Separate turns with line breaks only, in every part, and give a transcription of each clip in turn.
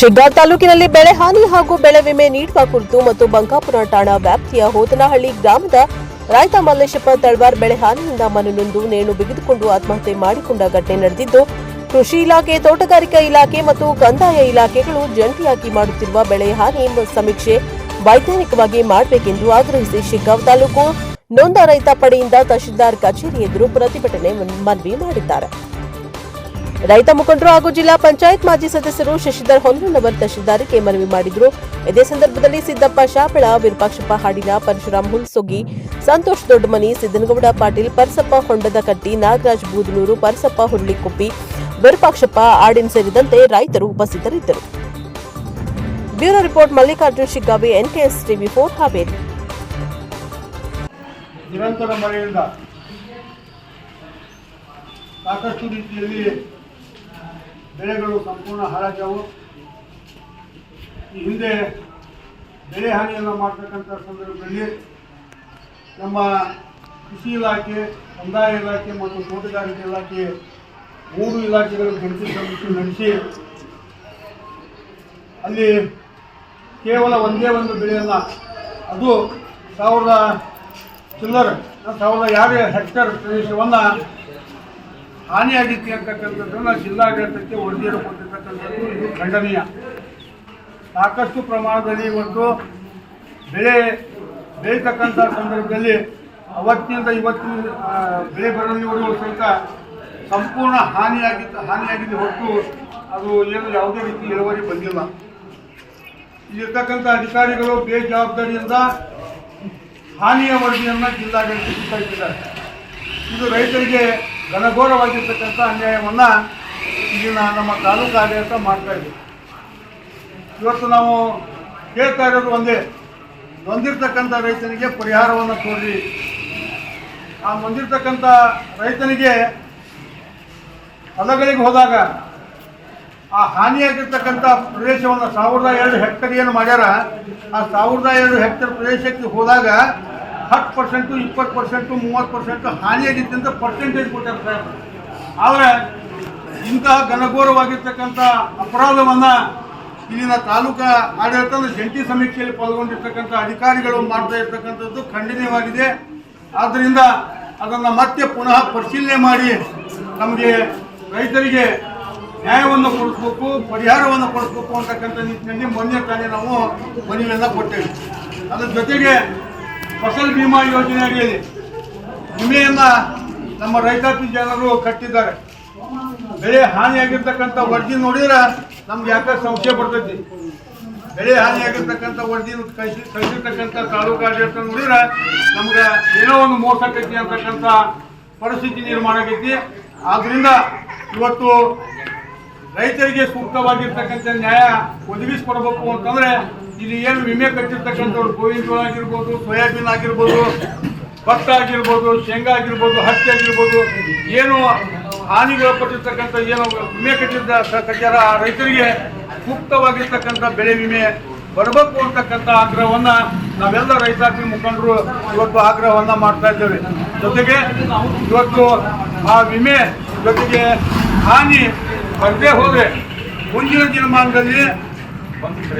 ಶಿಗ್ಗಾಂವ್ ತಾಲೂಕಿನಲ್ಲಿ ಬೆಳೆ ಹಾನಿ ಹಾಗೂ ಬೆಳೆ ವಿಮೆ ನೀಡುವ ಕುರಿತು ಮತ್ತು ಬಂಕಾಪುರ ಠಾಣಾ ವ್ಯಾಪ್ತಿಯ ಹೋತನಹಳ್ಳಿ ಗ್ರಾಮದ ರೈತ ಮಲ್ಲೇಶಪ್ಪ ತಳವಾರ್ ಬೆಳೆ ಹಾನಿಯಿಂದ ಮನನೊಂದು ನೇಣು ಬಿಗಿದುಕೊಂಡು ಆತ್ಮಹತ್ಯೆ ಮಾಡಿಕೊಂಡ ಘಟನೆ ನಡೆದಿದ್ದು, ಕೃಷಿ ಇಲಾಖೆ, ತೋಟಗಾರಿಕಾ ಇಲಾಖೆ ಮತ್ತು ಕಂದಾಯ ಇಲಾಖೆಗಳು ಜಂಟಿಯಾಗಿ ಮಾಡುತ್ತಿರುವ ಬೆಳೆ ಹಾನಿ ಸಮೀಕ್ಷೆ ವೈಜ್ಞಾನಿಕವಾಗಿ ಮಾಡಬೇಕೆಂದು ಆಗ್ರಹಿಸಿ ಶಿಗ್ಗಾಂವ್ ತಾಲೂಕು ನೊಂದ ರೈತ ಪಡೆಯಿಂದ ತಹಶೀಲ್ದಾರ್ ಕಚೇರಿ ಎದುರು ಪ್ರತಿಭಟನೆ ಮನವಿ ಮಾಡಿದ್ದಾರೆ. ರೈತ ಮುಖಂಡರು ಹಾಗೂ ಜಿಲ್ಲಾ ಪಂಚಾಯತ್ ಮಾಜಿ ಸದಸ್ಯರು ಶಶಿಧರ್ ಹೊನ್ನವರ್ ತಹಶೀಲ್ದಾರಿಗೆ ಮನವಿ ಮಾಡಿದರು. ಇದೇ ಸಂದರ್ಭದಲ್ಲಿ ಸಿದ್ದಪ್ಪ ಶಾಪಳ, ವಿರೂಪಾಕ್ಷಪ್ಪ ಹಾಡಿನ, ಪರಶುರಾಮ್ ಹುಲ್ಸೊಗಿ ಸಂತೋಷ್ ದೊಡ್ಡಮನಿ, ಸಿದ್ದನಗೌಡ ಪಾಟೀಲ್, ಪರಸಪ್ಪ ಹೊಂಡದಕಟ್ಟಿ ನಾಗರಾಜ್ ಬೂದನೂರು, ಪರಸಪ್ಪ ಹುರುಳಿಕೊಪ್ಪಿ, ವಿರೂಪಾಕ್ಷಪ್ಪ ಆಡಿನ್ ಸೇರಿದಂತೆ ರೈತರು ಉಪಸ್ಥಿತರಿದ್ದರು. Bureau report Mallikarjun Shiggavi, NKS TV four, Haveri.
ನಿರಂತರ ಮಳೆಯಿಂದ ಸಾಕಷ್ಟು ರೀತಿಯಲ್ಲಿ ಬೆಳೆಗಳು ಸಂಪೂರ್ಣ ಹಾಳಾಗ್ಯಾವು ಈ ಹಿಂದೆ ಬೆಳೆ ಹಾನಿಯನ್ನು ಮಾಡ್ತಕ್ಕಂಥ ಸಂದರ್ಭದಲ್ಲಿ ನಮ್ಮ ಕೃಷಿ ಇಲಾಖೆ, ಕಂದಾಯ ಇಲಾಖೆ ಮತ್ತು ತೋಟಗಾರಿಕೆ ಇಲಾಖೆ ಮೂರು ಇಲಾಖೆಗಳು ಜಂಟಿ ಸಮಿತಿ ನಡೆಸಿ ಅಲ್ಲಿ ಕೇವಲ ಒಂದೇ ಒಂದು ಬೆಳೆಯನ್ನು ಅದು ಸಾವಿರದ ಚಿಲ್ಲರ್, ಸಾವಿರದ ಎರಡು ಹೆಕ್ಟರ್ ಪ್ರದೇಶವನ್ನು ಹಾನಿಯಾಗಿತ್ತು ಅಂತಕ್ಕಂಥದ್ದನ್ನು ಜಿಲ್ಲಾಡಳಿತಕ್ಕೆ ವರದಿಯನ್ನು ಕೊಟ್ಟಿರ್ತಕ್ಕಂಥದ್ದು ಇದು ಖಂಡನೀಯ. ಸಾಕಷ್ಟು ಪ್ರಮಾಣದಲ್ಲಿ ಇವತ್ತು ಬೆಳೆ ಬೆಳೀತಕ್ಕಂಥ ಸಂದರ್ಭದಲ್ಲಿ ಅವತ್ತಿನಿಂದ ಇವತ್ತಿನ ಬೆಳೆ ಬರಲಿವರೆಗೂ ಸಹಿತ ಸಂಪೂರ್ಣ ಹಾನಿಯಾಗಿತ್ತು, ಹಾನಿಯಾಗಿದೆ ಹೊರತು ಅದು ಏನು ಯಾವುದೇ ರೀತಿ ಇಳುವರಿ ಬಂದಿಲ್ಲ. ಇಲ್ಲಿರ್ತಕ್ಕಂಥ ಅಧಿಕಾರಿಗಳು ಬೇಜವಾಬ್ದಾರಿಯಿಂದ ಹಾನಿಯ ವರದಿಯನ್ನು ಜಿಲ್ಲಾಡಳಿತ ಇದು ರೈತರಿಗೆ ಘನಘೋರವಾಗಿರ್ತಕ್ಕಂಥ ಅನ್ಯಾಯವನ್ನು ಇಲ್ಲಿನ ನಮ್ಮ ತಾಲೂಕು ಆಡಳಿತ ಮಾಡ್ತಾ ಇದ್ದೀವಿ ಇವತ್ತು ನಾವು ಕೇಳ್ತಾ ಇರೋದು ಒಂದೇ ನೊಂದಿರ್ತಕ್ಕಂಥ ರೈತನಿಗೆ ಪರಿಹಾರವನ್ನು ಕೊಡ್ರಿ. ಆ ನೊಂದಿರ್ತಕ್ಕಂಥ ರೈತನಿಗೆ ಹೊಲಗಳಿಗೆ ಹೋದಾಗ ಆ ಹಾನಿಯಾಗಿರ್ತಕ್ಕಂಥ ಪ್ರದೇಶವನ್ನು ಸಾವಿರದ ಎರಡು ಹೆಕ್ಟರ್ ಏನು ಮಾಡ್ಯಾರ, ಆ ಸಾವಿರದ ಎರಡು ಹೆಕ್ಟರ್ ಪ್ರದೇಶಕ್ಕೆ ಹೋದಾಗ ಹತ್ತು ಪರ್ಸೆಂಟು, ಇಪ್ಪತ್ತು ಪರ್ಸೆಂಟು, ಮೂವತ್ತು ಪರ್ಸೆಂಟು ಹಾನಿಯಾಗಿತ್ತು ಅಂತ ಪರ್ಸೆಂಟೇಜ್ ಕೊಟ್ಟಿರ್ತಾರೆ ಸರ್ ಆದರೆ ಇಂತಹ ಘನಘೋರವಾಗಿರ್ತಕ್ಕಂಥ ಅಪರಾಧವನ್ನು ಇಲ್ಲಿನ ತಾಲೂಕಾ ಆಡಳಿತದ ಜಂಟಿ ಸಮೀಕ್ಷೆಯಲ್ಲಿ ಪಾಲ್ಗೊಂಡಿರ್ತಕ್ಕಂಥ ಅಧಿಕಾರಿಗಳು ಮಾಡ್ತಾ ಇರ್ತಕ್ಕಂಥದ್ದು ಖಂಡನೀಯವಾಗಿದೆ. ಆದ್ದರಿಂದ ಅದನ್ನು ಮತ್ತೆ ಪುನಃ ಪರಿಶೀಲನೆ ಮಾಡಿ ನಮಗೆ ರೈತರಿಗೆ ನ್ಯಾಯವನ್ನು ಕೊಡಿಸ್ಬೇಕು, ಪರಿಹಾರವನ್ನು ಕೊಡಿಸ್ಬೇಕು ಅಂತಕ್ಕಂಥ ನಿಟ್ಟಿನಲ್ಲಿ ಮೊನ್ನೆ ತಾನೇ ನಾವು ಮನವಿಯನ್ನು ಕೊಟ್ಟೇವೆ. ಅದರ ಜೊತೆಗೆ ಫಸಲ್ ಭೀಮಾ ಯೋಜನೆ ಅಡಿಯಲ್ಲಿ ವಿಮೆಯನ್ನು ನಮ್ಮ ರೈತಾಪಿ ಜನರು ಕಟ್ಟಿದ್ದಾರೆ. ಬೆಳೆ ಹಾನಿಯಾಗಿರ್ತಕ್ಕಂಥ ವರದಿ ನೋಡಿದ್ರೆ ನಮ್ಗೆ ಯಾಕೆ ಸಂಶಯ ಬರ್ತೈತಿ. ಬೆಳೆ ಹಾನಿಯಾಗಿರ್ತಕ್ಕಂಥ ವರದಿ ಕಳಿಸಿ ಕಳಿಸಿರ್ತಕ್ಕಂಥ ತಾಲೂಕು ಆಡಳಿತ ನೋಡಿದ್ರೆ ನಮ್ಗೆ ಏನೋ ಒಂದು ಮೋಸ ಆಕೈತಿ ಅಂತಕ್ಕಂಥ ಪರಿಸ್ಥಿತಿ ನಿರ್ಮಾಣ ಆಗೈತಿ ಆದ್ರಿಂದ ಇವತ್ತು ರೈತರಿಗೆ ಸೂಕ್ತವಾಗಿರ್ತಕ್ಕಂಥ ನ್ಯಾಯ ಒದಗಿಸ್ಕೊಡ್ಬೇಕು ಅಂತಂದ್ರೆ ಇಲ್ಲಿ ಏನು ವಿಮೆ ಕಟ್ಟಿರ್ತಕ್ಕಂಥವ್ರು ಗೋವಿನ ಜೋಳ ಆಗಿರ್ಬೋದು, ಸೋಯಾಬೀನ್ ಆಗಿರ್ಬೋದು, ಭತ್ತ ಆಗಿರ್ಬೋದು, ಶೇಂಗಾ ಆಗಿರ್ಬೋದು, ಹತ್ತಿ ಆಗಿರ್ಬೋದು, ಏನು ಹಾನಿಗಳು ಪಟ್ಟಿರ್ತಕ್ಕಂಥ ಏನು ವಿಮೆ ಕಟ್ಟಿದ್ದ ಕಟ್ಟ್ಯಾರ ಆ ರೈತರಿಗೆ ಸೂಕ್ತವಾಗಿರ್ತಕ್ಕಂಥ ಬೆಳೆ ವಿಮೆ ಬರಬೇಕು ಅಂತಕ್ಕಂಥ ಆಗ್ರಹವನ್ನ ನಾವೆಲ್ಲ ರೈತಾಪಿ ಮುಖಂಡರು ಇವತ್ತು ಆಗ್ರಹವನ್ನ ಮಾಡ್ತಾ ಇದ್ದೇವೆ. ಜೊತೆಗೆ ಇವತ್ತು ಆ ವಿಮೆ ಜೊತೆಗೆ ಹಾನಿ ಬರದೇ ಹೋದ್ರೆ ಮುಂದಿನ ದಿನಮಾನದಲ್ಲಿ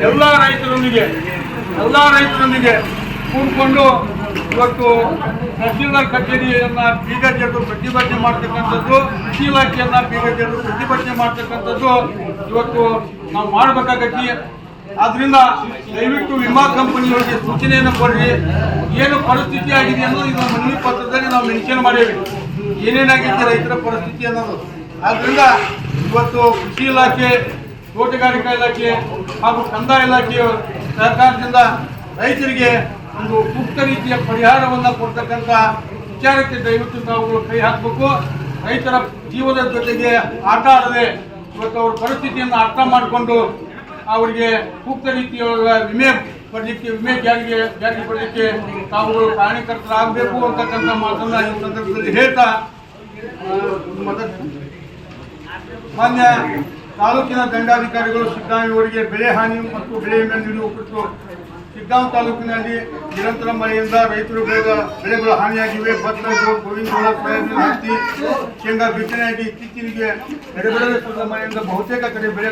ಎಲ್ಲ ರೈತರೊಂದಿಗೆ ಎಲ್ಲ ರೈತರೊಂದಿಗೆ ಕೂಡ್ಕೊಂಡು ಇವತ್ತು ತಹಸೀಲ್ದಾರ್ ಕಚೇರಿಯನ್ನು ಬೀಗ ಜಡ್ದು ಪ್ರತಿಭಟನೆ ಮಾಡ್ತಕ್ಕಂಥದ್ದು, ಕೃಷಿ ಇಲಾಖೆಯನ್ನ ಬೀಗ ಜಡ್ದು ಪ್ರತಿಭಟನೆ ಮಾಡ್ತಕ್ಕಂಥದ್ದು ಇವತ್ತು ನಾವು ಮಾಡ್ಬೇಕಾಗತ್ತಿ ಆದ್ರಿಂದ ದಯವಿಟ್ಟು ವಿಮಾ ಕಂಪನಿಗಳಿಗೆ ಸೂಚನೆಯನ್ನು ಕೊಡ್ರಿ. ಏನು ಪರಿಸ್ಥಿತಿ ಆಗಿದೆ ಅನ್ನೋದು ಇದು ಮನವಿ ಪತ್ರದಲ್ಲಿ ನಾವು ಮೆನ್ಷನ್ ಮಾಡೇವಿ ಏನೇನಾಗಿದೆ ರೈತರ ಪರಿಸ್ಥಿತಿ ಅನ್ನೋದು. ಆದ್ರಿಂದ ಇವತ್ತು ಕೃಷಿ ಇಲಾಖೆ ತೋಟಗಾರಿಕಾ ಇಲಾಖೆ ಹಾಗೂ ಕಂದಾಯ ಇಲಾಖೆಯ ಸರ್ಕಾರದಿಂದ ರೈತರಿಗೆ ಒಂದು ಸೂಕ್ತ ರೀತಿಯ ಪರಿಹಾರವನ್ನು ಕೊಡ್ತಕ್ಕಂಥ ವಿಚಾರಕ್ಕೆ ದಯವಿಟ್ಟು ತಾವುಗಳು ಕೈ ಹಾಕಬೇಕು. ರೈತರ ಜೀವನದ ಜೊತೆಗೆ ಆಟ ಆಡದೆ ಇವತ್ತು ಅವ್ರ ಪರಿಸ್ಥಿತಿಯನ್ನು ಅರ್ಥ ಮಾಡಿಕೊಂಡು ಅವರಿಗೆ ಸೂಕ್ತ ರೀತಿಯ ವಿಮೆ ಪಡಲಿಕ್ಕೆ, ವಿಮೆ ಜಾರಿಗೆ ಜಾರಿಗೆ ಪಡಲಿಕ್ಕೆ ತಾವುಗಳು ಕಾರಣಕರ್ತರಾಗಬೇಕು ಅಂತಕ್ಕಂಥ ಮಾತನ್ನ ಈ ಸಂದರ್ಭದಲ್ಲಿ ಹೇಳ್ತಾ ಮಾನ್ಯ ತಾಲೂಕಿನ ದಂಡಾಧಿಕಾರಿಗಳು ಸಿದ್ದಾಮಿಯವರಿಗೆ ಬೆಳೆ ಹಾನಿ ಮತ್ತು ಬೆಳೆ ವಿಮೆ ನೀಡುವ ಕುರಿತು ಸಿದ್ದಾಂ ತಾಲೂಕಿನಲ್ಲಿ ನಿರಂತರ ಮಳೆಯಿಂದ ರೈತರು ಬೆಳೆದ ಬೆಳೆಗಳು ಹಾನಿಯಾಗಿವೆ. ಭತ್ತ ಗೋವಿಂದ ಹತ್ತಿ, ಶೇಂಗಾ ಬಿತ್ತನೆಯಾಗಿ ಸುರಿದ ಮಳೆಯಿಂದ ಬಹುತೇಕ ಕಡೆ ಬೆಳೆಗಳು